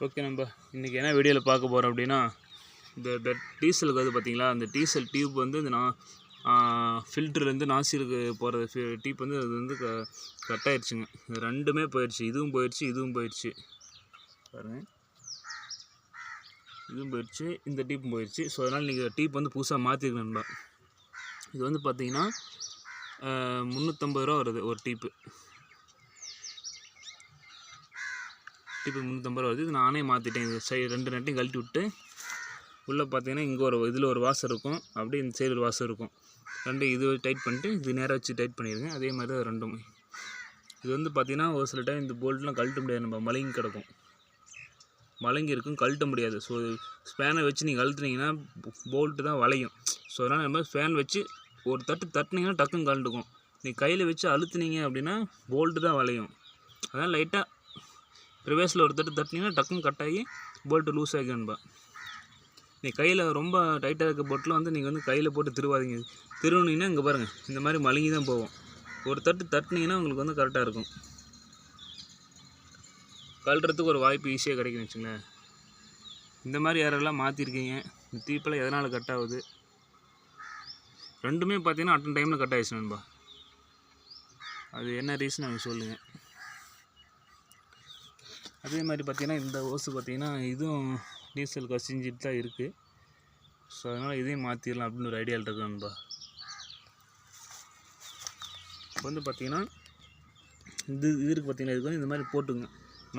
Okay நம்ம இன்றைக்கி என்ன வீடியோவில் பார்க்க போகிறோம் அப்படின்னா இந்த இந்த டீசலுக்கு வந்து பார்த்திங்களா அந்த டீசல் டியூப் வந்து இந்த நான் ஃபில்டர்லேருந்து நாசிலுக்கு போகிற டியூப் வந்து அது வந்து க கட் ஆயிடுச்சுங்க இது ரெண்டுமே போயிடுச்சு இதுவும் போயிடுச்சு இதுவும் போயிடுச்சு பாருங்கள் இதுவும் போயிடுச்சு இந்த டீப்பும் போயிடுச்சு ஸோ அதனால் நீங்கள் டீப் வந்து புதுசாக மாற்றிருக்கணும்பா இது வந்து பார்த்தீங்கன்னா முந்நூற்றம்பது ரூபா வருது ஒரு டீப்பு இப்போ முந்நூற்றம்பது ரூபா வருது. இது நானே மாற்றிட்டேன் இது சைடு ரெண்டு நட்டையும் கழட்டி விட்டு உள்ளே பார்த்தீங்கன்னா இங்கே ஒரு இதில் ஒரு வாசம் இருக்கும். அப்படியே இந்த சைடு ஒரு வாசம் இருக்கும். ரெண்டு இது டைட் பண்ணிட்டு இது நேராக வச்சு டைட் பண்ணிடுங்க. அதே மாதிரி தான் ரெண்டும். இது வந்து பார்த்தீங்கன்னா ஒரு சில டைம் இந்த போல்ட்லாம் கழட்ட முடியாது. நம்ம மலங்கி கிடக்கும். மலங்கி இருக்கும் கழட்ட முடியாது. ஸோ ஸ்பேனை வச்சு நீங்கள் அழுத்துனீங்கன்னா போல்ட்டு தான் வளையும். ஸோ அதனால் நம்ம ஃபேன் வச்சு ஒரு தட்டு தட்டினீங்கன்னா டக்குன்னு கழண்டுக்கும். நீங்கள் கையில் வச்சு அழுத்துனீங்க அப்படின்னா போல்ட்டு தான் வளையும். அதனால் லைட்டாக ரிவர்ஸில் ஒரு தட்டு தட்டினீங்கன்னா டக்குன்னு கட் ஆகி போல்ட்டு லூஸ் ஆகிக்கணும்பா நீ கையில் ரொம்ப டைட்டாக இருக்க போட்டில் வந்து நீங்கள் வந்து கையில் போட்டு திருவாதீங்க. திருவுனீங்கன்னா இங்கே பாருங்கள் இந்த மாதிரி மழுங்கி தான் போகும். ஒரு தட்டு தட்டினீங்கன்னா உங்களுக்கு வந்து கரெக்டாக இருக்கும். கழுறதுக்கு ஒரு வாய்ப்பு ஈஸியாக கிடைக்கும் வச்சுங்களேன். இந்த மாதிரி யாரெல்லாம் மாற்றிருக்கீங்க இந்த தீப்பெல்லாம் எதனால் கட் ஆகுது? ரெண்டுமே பார்த்தீங்கன்னா அட்டன் டைமில் கட் ஆயிடுச்சு நண்பா அது என்ன ரீசன் அவங்க சொல்லுங்கள் அதே மாதிரி பார்த்திங்கன்னா இந்த ஓஸு பார்த்தீங்கன்னா இதுவும் டீசல் கசிஞ்சிட்டு தான் இருக்குது ஸோ அதனால் இதையும் மாற்றிடலாம் அப்படின்னு ஒரு ஐடியாவில் இருக்கு நண்பா. இப்போ வந்து பார்த்தீங்கன்னா இது இது இருக்குது பார்த்தீங்கன்னா இதுக்கு வந்து இந்த மாதிரி போட்டுங்க.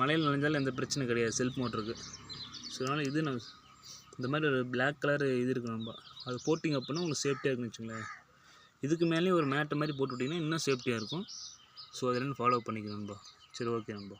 மழையில் நனைஞ்சாலும் எந்த பிரச்சனை கிடையாது. செல்ஃப் மோட்டருக்கு ஸோ அதனால் இது நான் இந்த மாதிரி ஒரு பிளாக் கலர் இது இருக்கணும்பா அது போட்டிங்க அப்படின்னா உங்களுக்கு சேஃப்டியாக இருக்குன்னு வச்சுங்களேன். இதுக்கு மேலேயும் ஒரு மேட்டை மாதிரி போட்டு விட்டிங்கன்னா இன்னும் சேஃப்டியாக இருக்கும். ஸோ அதில் ஃபாலோ பண்ணிக்கணும் நண்பா. சரி ஓகே நண்பா.